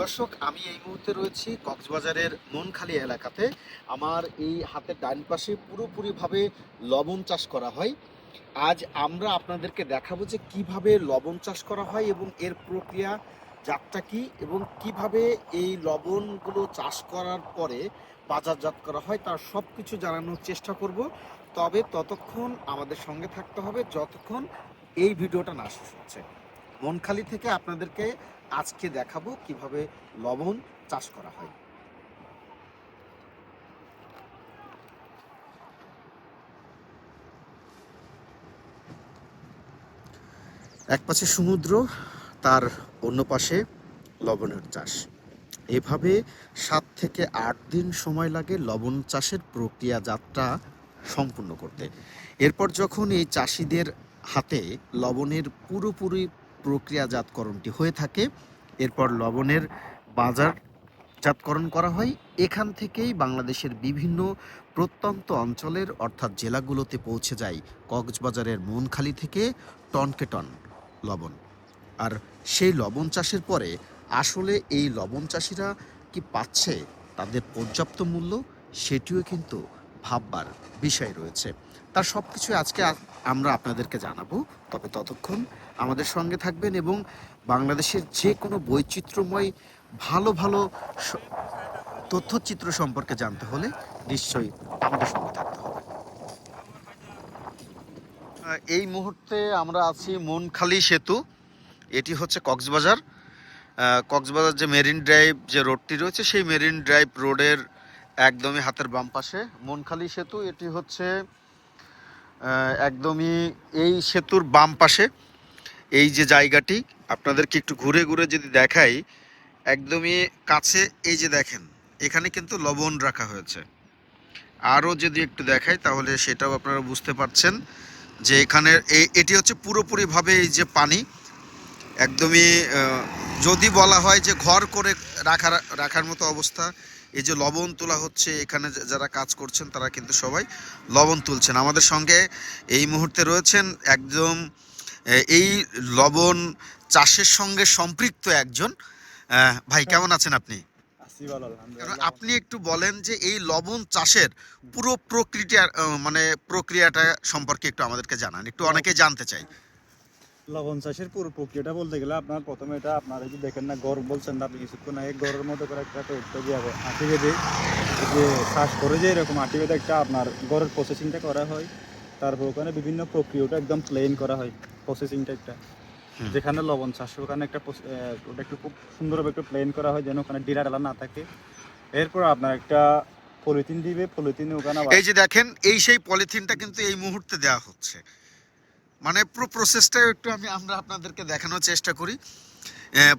দর্শক, আমি এই মুহূর্তে রয়েছি কক্সবাজারের মনখালি এলাকাতে। আমার এই হাতের ডান পাশে পুরোপুরিভাবে লবণ চাষ করা হয়। আজ আমরা আপনাদেরকে দেখাবো যে কীভাবে লবণ চাষ করা হয় এবং এর প্রক্রিয়া জাতটা কি এবং কীভাবে এই লবণগুলো চাষ করার পরে বাজারজাত করা হয় তার সব কিছু জানানোর চেষ্টা করব। তবে ততক্ষণ আমাদের সঙ্গে থাকতে হবে, যতক্ষণ এই ভিডিওটা না শেষ হচ্ছে। মনখালি থেকে আপনাদেরকে আজকে দেখাবো কীভাবে লবণ চাষ করা হয়। এক পাশে সমুদ্র, তার অন্য পাশে লবণের চাষ। এভাবে সাত থেকে আট দিন সময় লাগে লবণ চাষের প্রক্রিয়া যাত্রা সম্পূর্ণ করতে। এরপর যখন এই চাষিদের হাতে লবণের পুরোপুরি প্রক্রিয়াজাতকরণটি হয়ে থাকে। এরপর লবণের বাজারজাতকরণ করা হয়। এখান থেকেই বাংলাদেশের বিভিন্ন প্রত্যন্ত অঞ্চলের, অর্থাৎ জেলাগুলোতে পৌঁছে যায় কক্সবাজারের মনখালি থেকে টনকে টন লবণ। আর সেই লবণ চাষের পরে আসলে এই লবণ চাষিরা কি পাচ্ছে? তাদের পর্যাপ্ত মূল্য? সেটিও কিন্তু ভাববার বিষয় রয়েছে। তার সব কিছু আজকে আমরা আপনাদেরকে জানাব। তবে ততক্ষণ আমাদের সঙ্গে থাকবেন এবং বাংলাদেশের যে কোনো বৈচিত্র্যময়, ভালো ভালো তথ্যচিত্র সম্পর্কে জানতে হলে নিশ্চয়ই আমাদের সঙ্গে থাকতে হবে। এই মুহূর্তে আমরা আছি মনখালি সেতু। এটি হচ্ছে কক্সবাজার। কক্সবাজার যে মেরিন ড্রাইভ যে রোডটি রয়েছে, সেই মেরিন ড্রাইভ রোডের একদমই হাতের বাম পাশে। মনখালি সেতু, এটি হচ্ছে একদমই এই সেতুর বাম পাশে। এই যে জায়গাটি, আপনাদেরকে একটু ঘুরে ঘুরে যদি দেখাই, একদমই কাছে এই যে দেখেন, এখানে কিন্তু লবণ রাখা হয়েছে। আরও যদি একটু দেখাই, তাহলে সেটাও আপনারা বুঝতে পারছেন যে এখানে এ- এটি হচ্ছে পুরোপুরিভাবে এই যে পানি। একদমই যদি বলা হয় যে ঘর করে রাখার রাখার মতো অবস্থা এই যে লবণ তোলা হচ্ছে এখানে যারা কাজ করছেন তারা কিন্তু সবাই লবণ তুলছেন। আমাদের সঙ্গে এই মুহূর্তে রয়েছেন একদম এই লবণ চাষের সঙ্গে সম্পৃক্ত একজন। ভাই কেমন আছেন আপনি? আপনি একটু বলেন যে এই লবণ চাষের পুরো প্রক্রিয়া মানে প্রক্রিয়াটা সম্পর্কে একটু আমাদেরকে জানান। একটু অনেকে জানতে চাই। লবণ চাষের পুরো প্রক্রিয়াটা বলতে গেলে আপনার প্রথমে এটা আপনারা যদি দেখেন না গড় বলছেন না আপনি কিছুক্ষণ আগে গড়ের মতো করে একটা তৈরি দিয়ে হবে আটি বেঁধে যে চাষ করে যে এরকম আটি বেঁধে একটা আপনার গড়ের প্রসেসিংটা করা হয়। তারপর ওখানে বিভিন্ন প্রক্রিয়াটা একদম প্লেন করা হয় প্রসেসিংটা একটা যেখানে লবণ চাষ ওখানে একটা ওটা একটু খুব সুন্দরভাবে একটু প্লেন করা হয় যেন ওখানে ডিলা ডালা না থাকে। এরপর আপনার একটা পলিথিন দিবে পলিথিনে ওখানে এই যে দেখেন এই সেই পলিথিনটা কিন্তু এই মুহূর্তে দেওয়া হচ্ছে। মানে পুরো প্রসেসটা একটু আমি আমরা আপনাদেরকে দেখানোর চেষ্টা করি।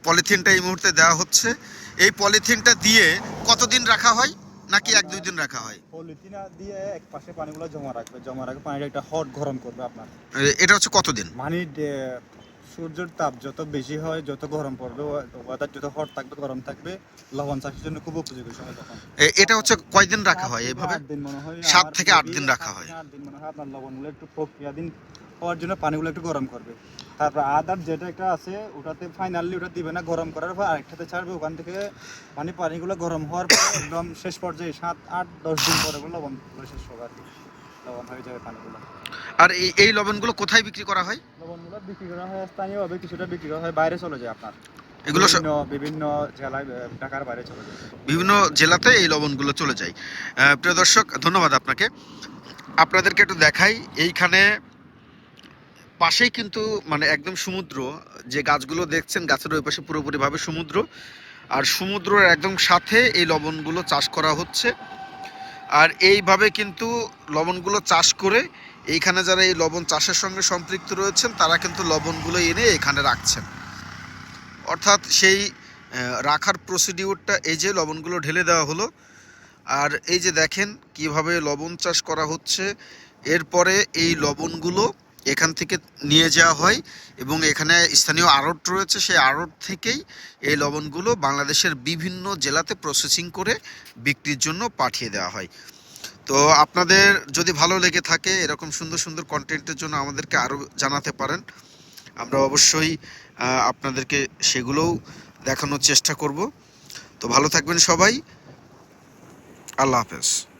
পলিথিনটা এই মুহূর্তে দেওয়া হচ্ছে। এই পলিথিনটা দিয়ে কতদিন রাখা হয়? নাকি এক দুই দিন রাখা হয়? পলিথিন দিয়ে এক পাশে পানিগুলো জমা রাখবে। জমা রাখবে পানিটা একটা হট গরম করবে আপনার। এটা হচ্ছে কতদিন? মানে সূর্যের তাপ যত বেশি হয় যত গরম পড়বে ওয়েদার যত হট থাকবে গরম থাকবে লবণ চাষের জন্য খুব উপযোগী সময় তখন। এটা হচ্ছে কয়দিন রাখা হয় এইভাবে? মনে হয় সাত থেকে আট দিন রাখা হয়। আট দিন মনে হয় আপনার লবণগুলো একটু প্রক্রিয়া দিন হওয়ার জন্য পানিগুলো একটু গরম করবে। তারপর আদার যেটা একটা আছে ওটাতে ফাইনালি ওটা দিবে না গরম করার পর আরেকটাতে ছাড়বে ওখান থেকে মানে পানিগুলো গরম হওয়ার পর একদম শেষ পর্যায়ে সাত আট দশ দিন পরে লবণগুলো শেষ হবে আর কি। লবণ হয়ে যাবে পানিগুলো। আর এই এই লবণগুলো কোথায় বিক্রি করা হয়? লবণগুলো বিক্রি করা হয় স্থানীয়ভাবে কিছুটা বিক্রি করা হয় বাইরে চলে যায় আপনার। এগুলো বিভিন্ন জেলায় ঢাকার বাইরে চলে যায়। বিভিন্ন জেলাতে এই লবণগুলো চলে যায়। প্রিয় দর্শক ধন্যবাদ আপনাকে। আপনাদেরকে একটু দেখাই এইখানে পাশেই কিন্তু মানে একদম সমুদ্র, যে গাছগুলো দেখছেন, গাছের ওই পাশে পুরোপুরিভাবে সমুদ্র। আর সমুদ্রের একদম সাথে এই লবণগুলো চাষ করা হচ্ছে। আর এইভাবে কিন্তু লবণগুলো চাষ করে, এইখানে যারা এই লবণ চাষের সঙ্গে সম্পৃক্ত রয়েছেন, তারা কিন্তু লবণগুলো এনে এখানে রাখছেন। অর্থাৎ সেই রাখার প্রসিডিউরটা এই যে লবণগুলো ঢেলে দেওয়া হলো। আর এই যে দেখেন কীভাবে লবণ চাষ করা হচ্ছে। এরপরে এই লবণগুলো এখান থেকে নিয়ে যাওয়া হয় এবং এখানে স্থানীয় আড়ট রয়েছে। সেই আড়ট থেকেই এই লবণগুলো বাংলাদেশের বিভিন্ন জেলাতে প্রসেসিং করে বিক্রির জন্য পাঠিয়ে দেওয়া হয়। তো আপনাদের যদি ভালো লেগে থাকে, এরকম সুন্দর সুন্দর কন্টেন্টের জন্য আমাদেরকে আরও জানাতে পারেন। আমরা অবশ্যই আপনাদেরকে সেগুলোও দেখানোর চেষ্টা করব। তো ভালো থাকবেন সবাই। আল্লাহ হাফেজ।